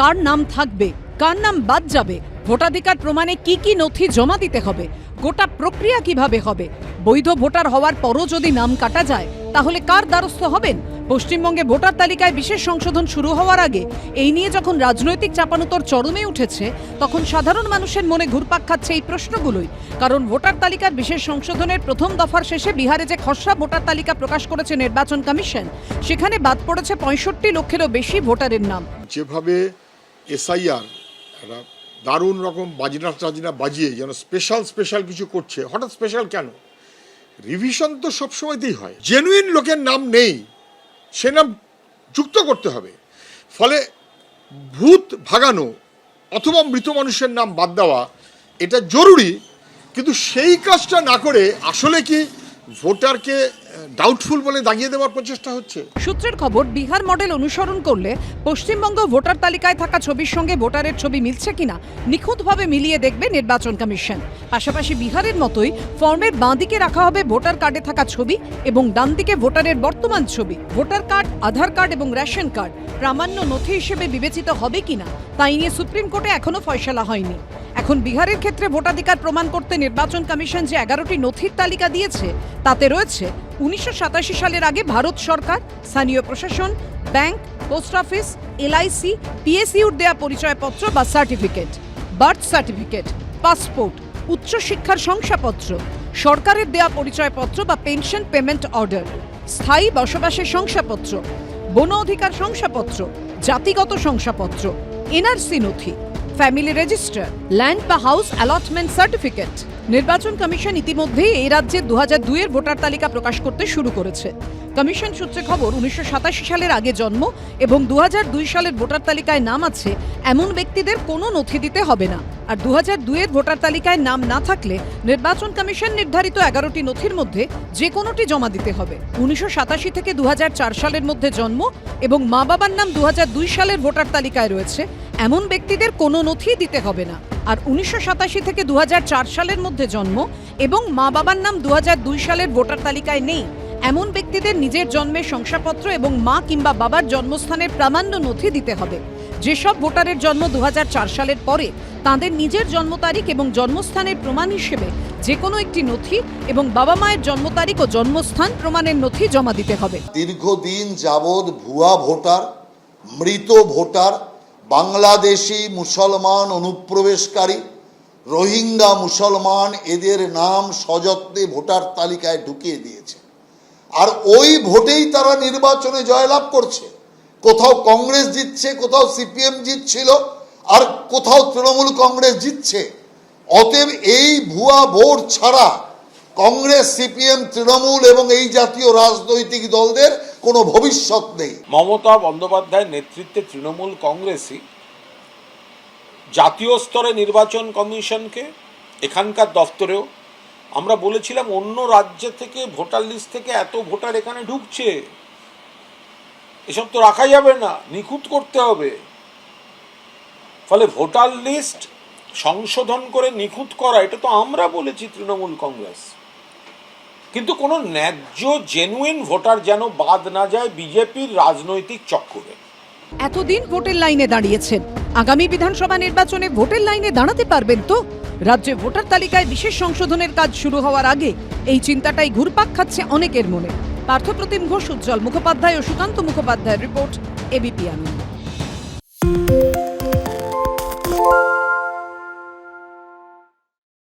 কার নাম থাকবে, কার নাম বাদ যাবে, ভোটাধিকার প্রমাণে কি কি নথি জমা দিতে হবে, গোটা প্রক্রিয়া কীভাবে হবে, বৈধ ভোটার হওয়ার পরও যদি নাম কাটা যায়, তাহলে কার দ্বারস্থ হবেন? পশ্চিমবঙ্গে ভোটার তালিকায় বিশেষ সংশোধন শুরু হওয়ার আগে, এই নিয়ে যখন রাজনৈতিক চাপানোতর চরমে উঠেছে, তখন সাধারণ মানুষের মনে ঘুরপাক খাচ্ছে এই প্রশ্নগুলোই। কারণ ভোটার তালিকার বিশেষ সংশোধনের প্রথম দফার শেষে বিহারে যে খসড়া ভোটার তালিকা প্রকাশ করেছে নির্বাচন কমিশন, সেখানে বাদ পড়েছে পঁয়ষট্টি লক্ষেরও বেশি ভোটারের নাম। যেভাবে এসআইআর, একটা দারুণ রকম বাজনা টাজনা বাজিয়ে যেন স্পেশাল স্পেশাল কিছু করছে। হঠাৎ স্পেশাল কেন? রিভিশন তো সবসময়তেই হয়। জেনুইন লোকের নাম নেই, সে নাম যুক্ত করতে হবে। ফলে ভূত ভাগানো অথবা মৃত মানুষের নাম বাদ দেওয়া, এটা জরুরি। কিন্তু সেই কাজটা না করে আসলে কি ভোটারকে ডাউটফুল বলে দাগিয়ে দেওয়ার প্রচেষ্টা হচ্ছে। সূত্রের খবর, বিহার মডেল অনুসরণ করলে পশ্চিমবঙ্গ ভোটার তালিকায় থাকা ছবির সঙ্গে ভোটারের ছবি মিলছে কিনা নিখুঁতভাবে মিলিয়ে দেখবে নির্বাচন কমিশন। পাশাপাশি বিহারের মতোই ফর্মের বাঁদিকে রাখা হবে ভোটার কার্ডে থাকা ছবি এবং ডান দিকে ভোটারের বর্তমান ছবি। ভোটার কার্ড, আধার কার্ড এবং রেশন কার্ড প্রামাণ্য নথি হিসেবে বিবেচিত হবে কিনা তাই নিয়ে সুপ্রিম কোর্টে এখনও ফয়সলা হয়নি। এখন বিহারের ক্ষেত্রে ভোটাধিকার প্রমাণ করতে নির্বাচন কমিশন যে এগারোটি নথির তালিকা দিয়েছে, তাতে রয়েছে উনিশশো সাতাশি সালের আগে ভারত সরকার, স্থানীয় প্রশাসন, ব্যাংক, পোস্ট অফিস, এলআইসি, পিএসইউর দেয়া পরিচয়পত্র বা সার্টিফিকেট, বার্থ সার্টিফিকেট, পাসপোর্ট, উচ্চশিক্ষার শংসাপত্র, সরকারের দেয়া পরিচয়পত্র বা পেনশন পেমেন্ট অর্ডার, স্থায়ী বসবাসের শংসাপত্র, বন অধিকার শংসাপত্র, জাতিগত শংসাপত্র, এনআরসি নথি, ফ্যামিলি রেজিস্টার, ল্যান্ড বা হাউস অ্যালটমেন্ট সার্টিফিকেট। নির্বাচন কমিশন ইতিমধ্যেই এই রাজ্যে দু হাজার দুইয়ের ভোটার তালিকা প্রকাশ করতে শুরু করেছে। কমিশন সূত্রে খবর, উনিশশো সাতাশি সালের আগে জন্ম এবং দু সালের ভোটার তালিকায় নাম আছে, এমন ব্যক্তিদের কোনো নথি দিতে হবে না। আর দু হাজার ভোটার তালিকায় নাম না থাকলে নির্বাচন কমিশন নির্ধারিত এগারোটি নথির মধ্যে যে কোনোটি জমা দিতে হবে। উনিশশো সাতাশি থেকে দুহাজার চার সালের মধ্যে জন্ম এবং মা বাবার নাম দু সালের ভোটার তালিকায় রয়েছে, এমন ব্যক্তিদের কোনো নথি দিতে হবে না। আর উনিশশো সাতাশি থেকে দুহাজার চার সালের মধ্যে জন্ম এবং মা বাবার নাম দু সালের ভোটার তালিকায় নেই, এমন ব্যক্তিদের নিজের জন্মের শংসাপত্র এবং মা কিংবা বাবার জন্মস্থানের প্রামাণ্য নথি দিতে হবে। যেসব ভোটারের জন্ম দু হাজার চার সালের পরে তাদের নিজের জন্ম তারিখ এবং জন্মস্থানের প্রমাণ হিসেবে যে কোনো একটি নথি এবং বাবা মায়ের জন্ম তারিখ ও জন্মস্থান প্রমাণের নথি জমা দিতে হবে। দীর্ঘদিন যাবৎ ভুয়া ভোটার, মৃত ভোটার, বাংলাদেশি মুসলমান অনুপ্রবেশকারী, রোহিঙ্গা মুসলমান এদের নাম সযত্নে ভোটার তালিকায় ঢুকিয়ে দিয়েছে। আর ওই ভোটেই তারা নির্বাচনে জয়লাভ করছে। কোথাও কংগ্রেস জিতছে, কোথাও সিপিএম জিতছিল আর কোথাও তৃণমূল কংগ্রেস জিতছে, অতএব এই ভুয়া ভোট ছাড়া কংগ্রেস, সিপিএম, তৃণমূল এবং এই জাতীয় রাজনৈতিক দলদের কোনো ভবিষ্যৎ নেই। মমতা বন্দ্যোপাধ্যায়ের নেতৃত্বে তৃণমূল কংগ্রেসই জাতীয় স্তরে নির্বাচন কমিশনকে, এখানকার দফতরেও, আমরা বলেছিলাম অন্য রাজ্য থেকে ভোটার লিস্ট থেকে এত ভোটার এখানে ঢুকছে, এসব তো রাখা যাবে না, নিখুঁত করতে হবে। ফলে ভোটার লিস্ট সংশোধন করে নিখুঁত করা, এটা তো আমরা বলেছি তৃণমূল কংগ্রেস। কিন্তু কোনো ন্যায্য জেনুইন ভোটার যেন বাদ না যায় বিজেপির রাজনৈতিক চক্করে। এতদিন ভোটের লাইনে দাঁড়িয়েছেন। আগামী বিধানসভা নির্বাচনে ভোটের লাইনে দাঁড়াতে পারবেন তো? রাজ্যে ভোটার তালিকায় বিশেষ সংশোধনের কাজ শুরু হওয়ার আগে এই চিন্তাটাই ঘুরপাক খাচ্ছে অনেকের মনে। পার্থপ্রতিম ঘোষ, উজ্জ্বল মুখোপাধ্যায় ও সুকান্ত মুখোপাধ্যায়ের রিপোর্ট, এবিপি আনন্দ।